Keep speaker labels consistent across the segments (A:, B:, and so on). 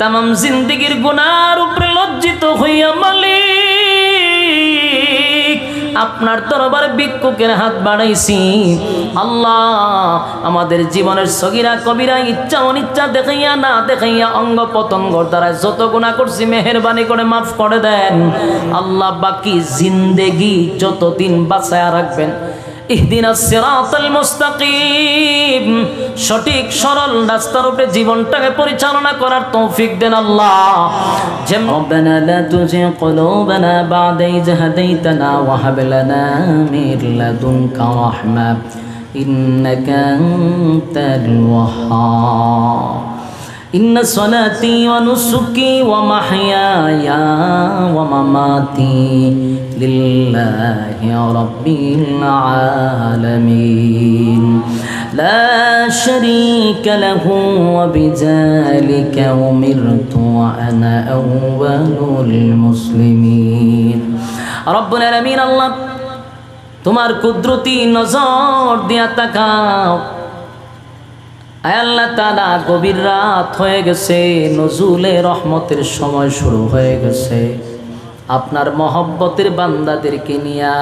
A: তামাম জিন্দিগির গুনার উপরে লজ্জিত হইয়া মালিক, আপনার দরবারে ভিক্ষুকের হাত বাড়াইছি। আল্লাহ, আমাদের জীবনের সগিরা, কবিরা, ইচ্ছা, অনিচ্ছা দেখাইয়া, না দেখাইয়া অঙ্গ পতঙ্গর দ্বারা যত গুণা করছি, মেহরবানি করে মাফ করে দেন। আল্লাহ বাকি জিন্দেগি যতদিন বাঁচায়া রাখবেন মুস্তাকিম সঠিক সরল রাস্তার উপরে জীবনটাকে পরিচালনা করার তৌফিক দেন আল্লাহ যেমন ربنا لا تزغ قلوبنا بعد إذ هديتنا وهب لنا من لدنك رحمة إنك أنت الوهاب إن صلاتي ونسكي ومحياي ومماتي لله رب العالمين لا شريك له وبذلك أمرت وأنا أول المسلمين رب العالمين الله তোমার কুদরতি নজর দিয়া তাকাও আয় আল্লাহ তালা গভীর রাত হয়ে গেছে নজুলে রহমতের সময় শুরু হয়ে গেছে আপনার মহব্বতের বান্দাদেরকে নিয়া,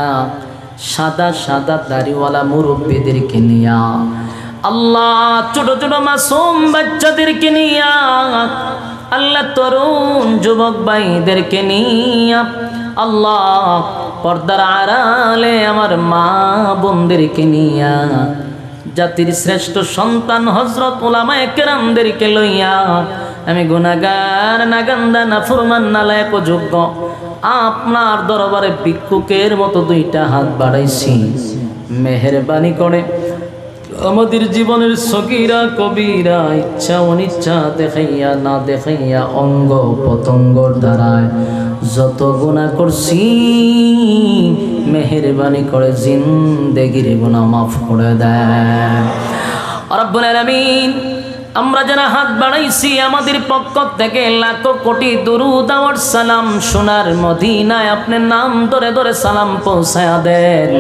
A: সাদা সাদা দাড়িওয়ালা মুরব্বীদেরকে নিয়া, আল্লাহ ছোট ছোট মাসুম বাচ্চাদেরকে নিয়া, আল্লাহ তরুণ যুবক ভাইদেরকে নিয়া, আল্লাহ পর্দার আড়ালে আমার মা বোনদেরকে নিয়া, জাতির শ্রেষ্ঠ সন্তান হজরত ওলামায় কেরামদেরকে লইয়া, আমি গুনাগার নাগান্দা না ফুরমান নালায়ক যোগ্য আপনার দরবারে ভিক্ষুকের মতো দুইটা হাত বাড়াইছি। মেহরবানি করে। আমাদের জীবনের সগিরা, কবিরা, ইচ্ছা, অনিচ্ছা দেখাইয়া, না দেখাইয়া, অঙ্গ পতঙ্গর দ্বারায় যত গুণা করছি, মেহরবানি করে জিন্দেগির গুণা মাফ করে দেয়। রব্বুল আলামিন আমরা যারা হাত বাড়াইছি আমাদের পক্ষ থেকে লাখো কোটি দুরুদ আমার সালাম সোনার মদিনায় আপনার নাম ধরে ধরে সালাম পৌঁছায়া দেন।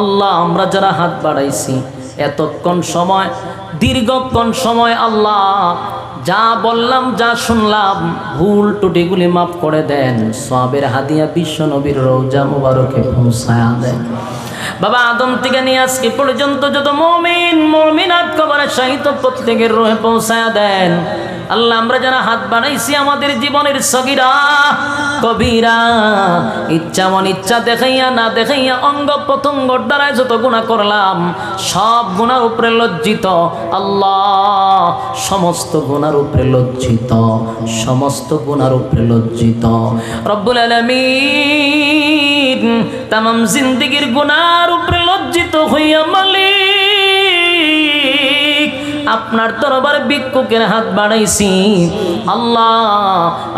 A: আল্লাহ, আমরা যারা হাত বাড়াইছি, এতক্ষণ সময়, দীর্ঘক্ষণ সময় আল্লাহ যা বললাম, যা শুনলাম, ভুল টুটিগুলি মাফ করে দেন। সবের হাদিয়া বিশ্ব নবীর রৌজা মুবারকে পৌঁছায়া দেন। বাবা আদম থেকে নিয়ে আজকে পর্যন্ত যত মমিন, মমিনাত কবরে সাহিত্য প্রত্যেকের রোহে পৌঁছায়া দেন। আল্লাহ, আমরা যারা হাত বানাইছি আমাদের জীবনের সগিরা, কবিরা ইচ্ছা মন ইচ্ছা দেখাইয়া না দেখাইয়া অঙ্গ প্রত্যঙ্গর দ্বারায় যত গুণা করলাম, সব গুণার উপরে লজ্জিত। আল্লাহ, সমস্ত গুণার উপরে লজ্জিত, সমস্ত গুণার উপরে লজ্জিত। রব্বুল আলামিন তামাম জিন্দিগির গুনার উপরে লজ্জিত হইয়া মালিক। আপনার তরবার ভিক্ষুকের হাত বাড়াইছি। আল্লাহ,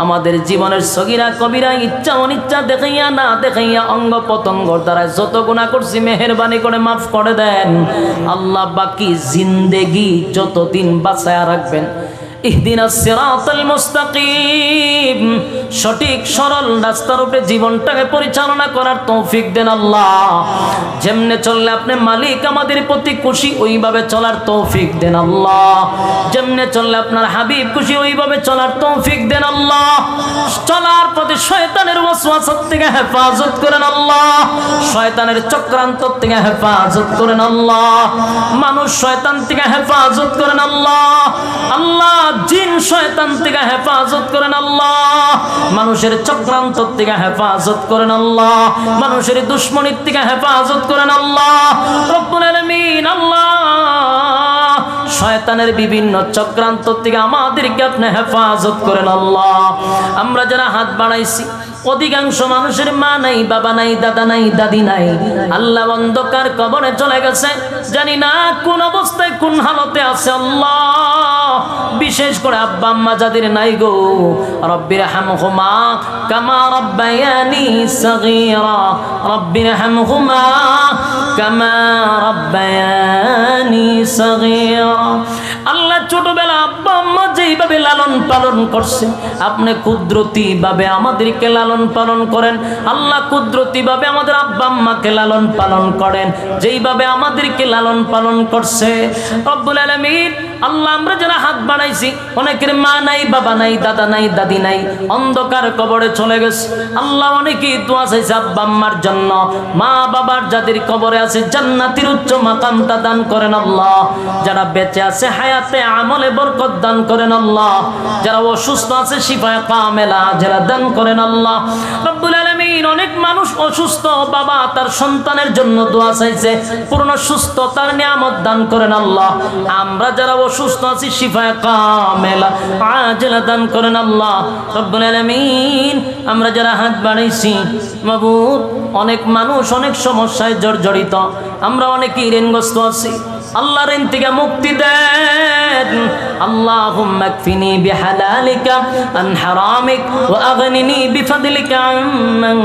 A: আমাদের জীবনের সগিরা, কবিরা, ইচ্ছা, অনিচ্ছা দেখাইয়া, না দেখাইয়া অঙ্গ পতঙ্গর দ্বারা যত গুণা করছি, মেহরবানি করে মাফ করে দেন। আল্লাহ বাকি জিন্দেগি যতদিন বাঁচায়া রাখবেন সঠিক, সরল রাস্তার উপরে জীবনটাকে পরিচালনা করার তৌফিক দেন আল্লাহ। যেমনে চললে আপনি মালিক, আমাদের প্রতি খুশি, ওইভাবে চলার তৌফিক দেন আল্লাহ। যেমনে চললে আপনার হাবিব খুশি, ওইভাবে চলার তৌফিক দেন আল্লাহ। চলার প্রতি শয়তানের ওয়াসওয়াসা থেকে হেফাজত করেন আল্লাহ। শয়তানের চক্রান্ত থেকে হেফাজত করেন আল্লাহ। মানুষ শয়তান থেকে হেফাজত করেন আল্লাহ। আল্লাহ শয়তান থেকে হেফাজত চক্রান্ত থেকে হেফাজত মানুষের থেকে করেন আল্লাহ। শয়তানের বিভিন্ন চক্রান্ত থেকে আমাদেরকে আপনি হেফাজত করেন আল্লাহ। আমরা যারা হাত বাড়াইছি অধিকাংশ মানুষের মা নাই, বাবা নাই, দাদা নাই, দাদি নাই। আল্লাহ অন্ধকার কবরে চলে গেছে। জানি না কোন অবস্থায় কোন হালতে আছে আল্লাহ। বিশেষ করে আব্বা আম্মা যাদের নাই গো। রব্বির হামহুমা কামা রব্বায়ানি সগীরা। রব্বির হামহুমা কামা রব্বায়ানি সগীরা। আল্লাহ ছোটবেলা আব্বা আম্মা যেইভাবে লালন পালন করছে, আপনি কুদরতি ভাবে আমাদেরকে লালন পালন করেন। আল্লাহ কুদরতি ভাবে আমাদের আব্বা আম্মাকে লালন পালন করেন। যেইভাবে আমাদেরকে লালন পালন করছে, রব্বুল আলামিন আল্লাহ, আমরা যারা হাত বাড়াইছি, অনেকের মা নাই, বাবা নাই, দাদা নাই, দাদি নাই, অন্ধকার কবরে চলে গেছে। আল্লাহ অনেকেই দোয়া চাইছে, আব্বা, আম্মার জন্য। মা, বাবার যাদের কবরে আছে, জান্নাতির উচ্চ মাকামটা দান করেন আল্লাহ। যারা বেঁচে আছে, হায়াতে আমলে বরকত দান করেন আল্লাহ। যারা অসুস্থ আছে, শিফায় কামেলা, যারা দান করেন আল্লাহ। রব্বুল অসুস্থ বাবা তার সন্তানের জন্য দোয়া চাইছে। পূর্ণ সুস্থতার নিয়ামত দান করেন আল্লাহ। আমরা যারা অসুস্থ আছি, শিফায় কামেলা, আজলা দান করেন আল্লাহ। রব্বুল আলামিন, আমরা যারা হাত বাড়াইছি, মাবুদ, অনেক মানুষ অনেক সমস্যায় জর্জরিত। আমরা অনেকেই ঋণগ্রস্ত আছি। আল্লাহ ঋণ থেকে মুক্তি দেন اللهم اكفني بحلالك عن حرامك واغنني بفضلك عمن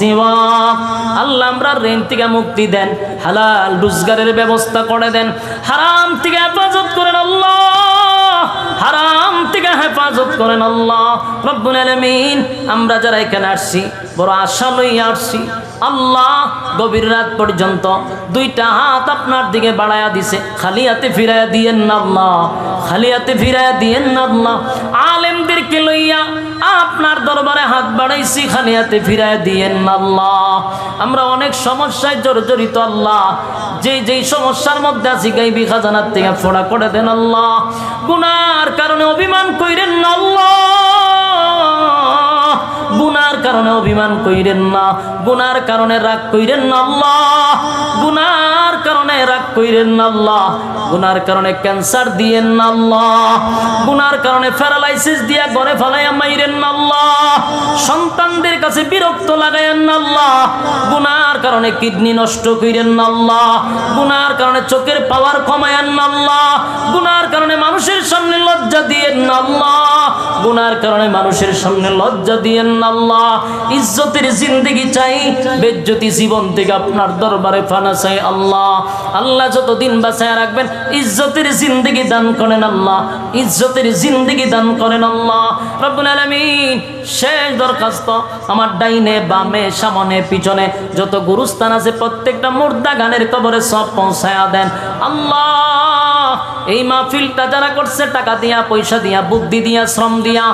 A: سواك আল্লাহ আমরা ঋণ থেকে মুক্তি দেন হালাল রোজগারের ব্যবস্থা করে দেন হারাম থেকে হেফাজত করেন আল্লাহ হারাম থেকে হেফাজত করেন আল্লাহ রব্বুল আলামিন আমরা যারা এখানে আসছি বড় আশা লইয়া আসছি আল্লাহ গভীর রাত পর্যন্ত দুইটা হাত আপনার দিকে বাড়ায়া দিছে। খালি হাতে ফিরাইয়া দিয়েন না আল্লাহ খালি হাতে ফিরাইয়া দিয়েন না আল্লাহ। আলেমদেরকে লইয়া আপনার দরবারে হাত বাড়াইছি খালি হাতে ফিরাইয়া দিয়েন না আল্লাহ। আমরা অনেক সমস্যায় জর্জরিত আল্লাহ। যে যেই সমস্যার মধ্যে আছি, গাইবি খাজানার থেকে ফোড়া করে দেন আল্লাহ। গুনার কারণে অভিমান কইরেন না আল্লাহ। গুনার কারণে অভিমান কইরেন না, গুনার কারণে রাগ কইরেন না আল্লাহ, গুনার কারণে রাগ কইরেন না আল্লাহ, গুনার কারণে ক্যান্সার দিয়েন না আল্লাহ, গুনার কারণে প্যারালাইসিস দিয়া ঘরে ফেলাইয়া মাইরেন না আল্লাহ, সন্তানদের কাছে বিরক্ত লাগাইয়েন না আল্লাহ, গুনার কারণে কিডনি নষ্ট কইরেন না আল্লাহ, গুনার কারণে চোখের পাওয়ার কমায়েন না আল্লাহ, গুনার কারণে মানুষের সামনে লজ্জা দিয়েন না আল্লাহ গুনার কারণে মানুষের সামনে লজ্জা দিয়েন আল্লাহ। ইজ্জতের জিন্দগি চাই, বেজ্জতি জীবন থেকে আপনার দরবারে ফানা চাই আল্লাহ। আল্লাহ যতদিন বাঁচায় রাখবেন, ইজ্জতের জিন্দগি দান করেন আল্লাহ। ইজ্জতের জিন্দগি দান করেন আল্লাহ। রব্বুল আলামিন, শেষ দরখাস্ত আমার ডাইনে, বামে, সামনে, পিছনে যত গুরুস্থান আছে প্রত্যেকটা মুর্দা গানের কবরে সব পৌঁছায়া দেন। আল্লাহ এই মাহফিলটা যারা করছে, টাকা দিয়া, পয়সা দিয়া, বুদ্ধি দিয়া, শ্রম দিয়া।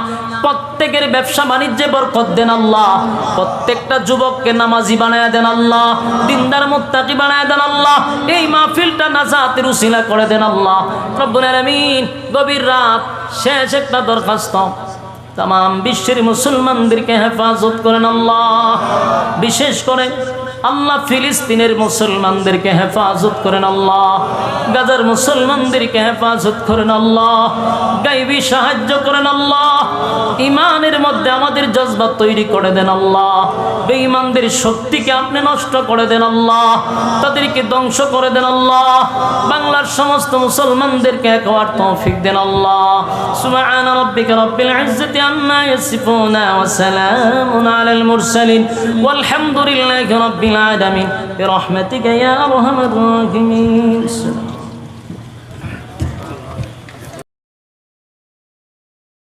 A: প্রত্যেকের ব্যবসা বাণিজ্যে বরকত দেন আল্লাহ। প্রত্যেকটা যুবককে নামাজি বানায় দেন আল্লাহ। দিনদার মুত্তাকি বানায় দেন আল্লাহ। এই মাহফিলটা নাজাতের উসিলা করে দেন আল্লাহ। রব্বুল আলামিন, গভীর রাত, শেষ একটা দরখাস্ত। তাম বিশ্বের মুসলমানদেরকে হেফাজত করেন আল্লাহ। বিশেষ করে আল্লাহ ফিলিস্তিনের মুসলমানদেরকে হেফাজত করেন আল্লাহ। গাজার মুসলমানদেরকে হেফাজত করেন আল্লাহ। গাইবি সাহায্য করেন আল্লাহ। ইমানের মধ্যে আমাদের জজবা তৈরি করে দেন আল্লাহ। বেঈমানদের শক্তিকে আপনি নষ্ট করে দেন আল্লাহ। তাদেরকে ধ্বংস করে দেন আল্লাহ। বাংলার সমস্ত মুসলমানদেরকে একবার তৌফিক দেন আল্লাহ। সুবহান রাব্বিকা রাব্বিল ইজ্জতি আম্মা ইয়াসিফুনা ওয়া সালামুন আলাল মুরসালিন। ওয়াল হামদুলিল্লাহি রাব্বিল العالمين برحمتك يا أرحم الراحمين.